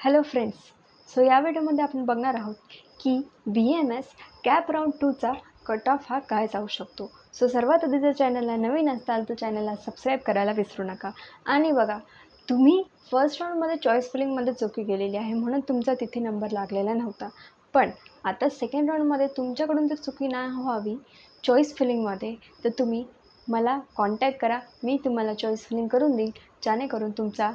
Hello friends so या व्हिडिओमध्ये आपण बघणार आहोत की B M S cap round टूचा cut off हा काय जाऊ शकतो. सो सर्वात आधी जर चॅनलला नवीन असाल तर चॅनलला सबस्क्राईब करायला विसरू नका. आणि बघा तुम्ही फर्स्ट राऊंडमध्ये चॉईस फिलिंगमध्ये चुकी गेलेली आहे म्हणून तुमचा तिथे नंबर लागलेला नव्हता. पण आता सेकंड राऊंडमध्ये तुमच्याकडून जर चुकी नाही व्हावी चॉईस फिलिंगमध्ये तर तुम्ही मला कॉन्टॅक्ट करा. मी तुम्हाला चॉईस फिलिंग करून देईन जेणेकरून तुमचा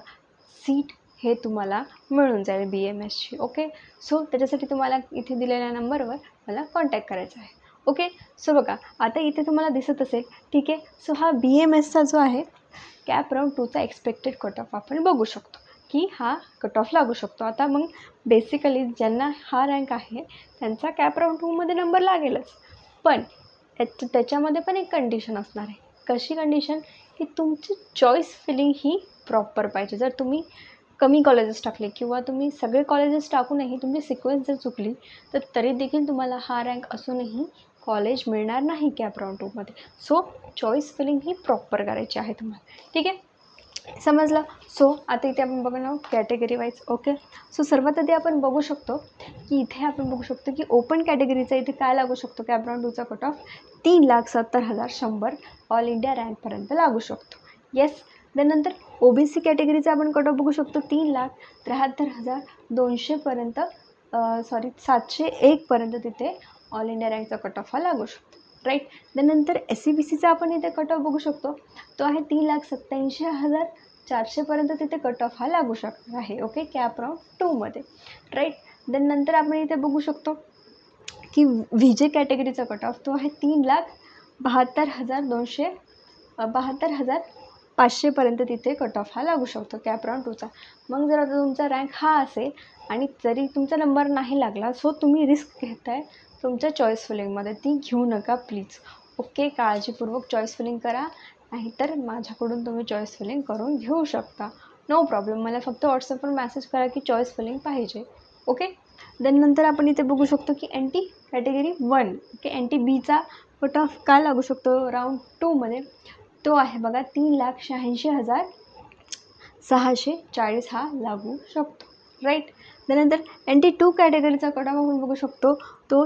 सीट हे तुम्हाला मिळून जाईल बी एम एसची ओके सो त्याच्यासाठी तुम्हाला इथे दिलेल्या नंबरवर मला कॉन्टॅक्ट करायचा आहे ओके सो बघा आता इथे तुम्हाला दिसत असेल ठीक आहे? सो हा बी एम एसचा जो आहे कॅप राऊंड टूचा एक्सपेक्टेड कट ऑफ आपण बघू शकतो की हा कट ऑफ लागू शकतो. आता मग बेसिकली ज्यांना हा रँक आहे त्यांचा कॅप राऊंड टूमध्ये नंबर लागेलच. पण त्याच्यामध्ये पण एक कंडिशन असणार आहे. कशी कंडिशन की तुमची चॉईस फिलिंग ही प्रॉपर पाहिजे. जर तुम्ही कमी कॉलेजेस टाकले किंवा तुम्ही सगळे कॉलेजेस टाकूनही तुमची सिक्वेन्स जर चुकली तर तरी देखील तुम्हाला हा रँक असूनही कॉलेज मिळणार नाही कॅप राऊंड टूमध्ये सो चॉईस फिलिंग ही प्रॉपर करायची आहे तुम्हाला. ठीक आहे? समजलं? सो आता इथे आपण बघणं कॅटेगरी वाईज ओके सो सर्वात आधी आपण बघू शकतो की इथे आपण बघू शकतो की ओपन कॅटेगरीचा इथे काय लागू शकतो कॅप राउंड टूचा कट ऑफ तीन लाख सत्तर हजार शंभर ऑल इंडिया रँकपर्यंत लागू शकतो. येस त्यानंतर ओ बी सी कॅटेगरीचा आपण कट ऑफ बघू शकतो. तीन लाख त्र्याहत्तर हजार दोनशेपर्यंत सॉरी सातशे एकपर्यंत तिथे ऑल इंडिया रँकचा कट ऑफ हा लागू शकतो. राईट त्यानंतर एस सी बी सीचा आपण इथे कट ऑफ बघू शकतो. तो आहे तीन लाख सत्त्याऐंशी हजार चारशेपर्यंत तिथे कट ऑफ हा लागू शकणार आहे. ओके कॅप राऊंड टूमध्ये राईट देन नंतर आपण इथे बघू शकतो की व्ही जे कॅटेगरीचा कट ऑफ तो आहे तीन लाख बहात्तर हजार दोनशे बहात्तर हजार पाचशेपर्यंत तिथे कट ऑफ हा लागू शकतो कॅप राऊंड टूचा मग जर आता तुमचा रँक हा असेल आणि जरी तुमचा नंबर नाही लागला सो तुम्ही रिस्क घेताय तुमच्या चॉईस फिलिंगमध्ये ती घेऊ नका प्लीज ओके काळजीपूर्वक चॉईस फिलिंग करा नाहीतर माझ्याकडून तुम्ही चॉईस फिलिंग करून घेऊ शकता. नो प्रॉब्लेम मला फक्त व्हॉट्सअपवर मेसेज करा की चॉईस फिलिंग पाहिजे. ओके देन नंतर आपण इथे बघू शकतो की N T category one okay N T बीचा कट ऑफ काय लागू शकतो? राऊंड टूमध्ये तो आहे बघा तीन लाख शहाऐंशी हजार सहाशे चाळीस हा लागू शकतो राईट त्यानंतर एन टी टू कॅटेगरीचा कट ऑफ आपण बघू शकतो. तो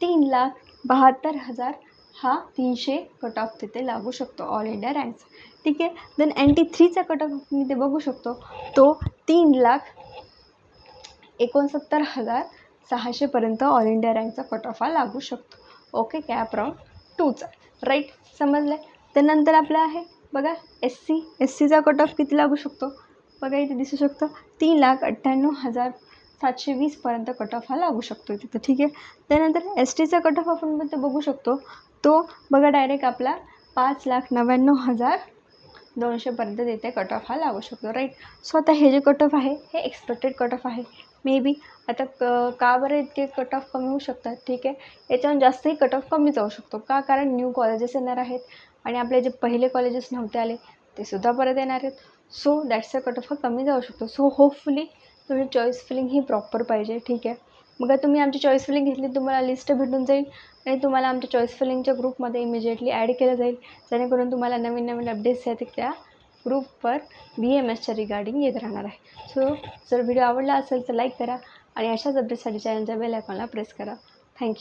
तीन लाख बहात्तर हजार हा तीनशे कट ऑफ तिथे लागू शकतो ऑल इंडिया रँक्स ठीक आहे? देन एन टी थ्रीचा कट ऑफ मी ते बघू शकतो. तो तीन लाख एकोणसत्तर हजार सहाशेपर्यंत ऑल इंडिया रँकचा कट ऑफ हा लागू शकतो. ओके कॅप राऊंड टूचा राईट समजलं आहे त्यानंतर आपलं आहे बघा एस सी एस सीचा कट ऑफ किती लागू शकतो? बघा इथे दिसू शकतो तीन लाख अठ्ठ्याण्णव हजार सातशे वीसपर्यंत कट ऑफ हा लागू शकतो तिथं ठीक आहे. त्यानंतर एस टीचा कट ऑफ आपण पण बघू शकतो. तो बघा डायरेक्ट आपला पाच लाख नव्याण्णव हजार दोनशेपर्यंत तिथे कट ऑफ हा लागू शकतो राईट सो आता हे जे कट ऑफ आहे हे एक्सपेक्टेड कट ऑफ आहे. मे बी आता क का बरं इतके कट ऑफ कमी होऊ शकतात? ठीक आहे. याच्याहून जास्तही कट ऑफ कमी जाऊ शकतो. का? कारण न्यू कॉलेजेस येणार आहेत. आणि आपले जे पहिले कॉलेजेस नव्हते आले ते सुद्धा परत येणार आहेत. So that's a cut off हा कमी जाऊ शकतो. सो होपफुली तुम्ही चॉईस फिलिंग ही प्रॉपर पाहिजे. ठीक आहे? मग तुम्ही आमची चॉईस फिलिंग घेतली तुम्हाला लिस्ट भेटून जाईल आणि तुम्हाला आमच्या चॉईस फिलिंगच्या ग्रुपमध्ये इमिजिएटली ॲड केलं जाईल. जेणेकरून तुम्हाला नवीन नवीन अपडेट्स आहेत त्या ग्रुपवर बी एम एसच्या रिगार्डिंग येत राहणार आहे. सो जर व्हिडिओ आवडला असेल तर लाईक करा आणि अशाच अपडेटसाठी चॅनलच्या बेल आयकॉनला प्रेस करा. थँक्यू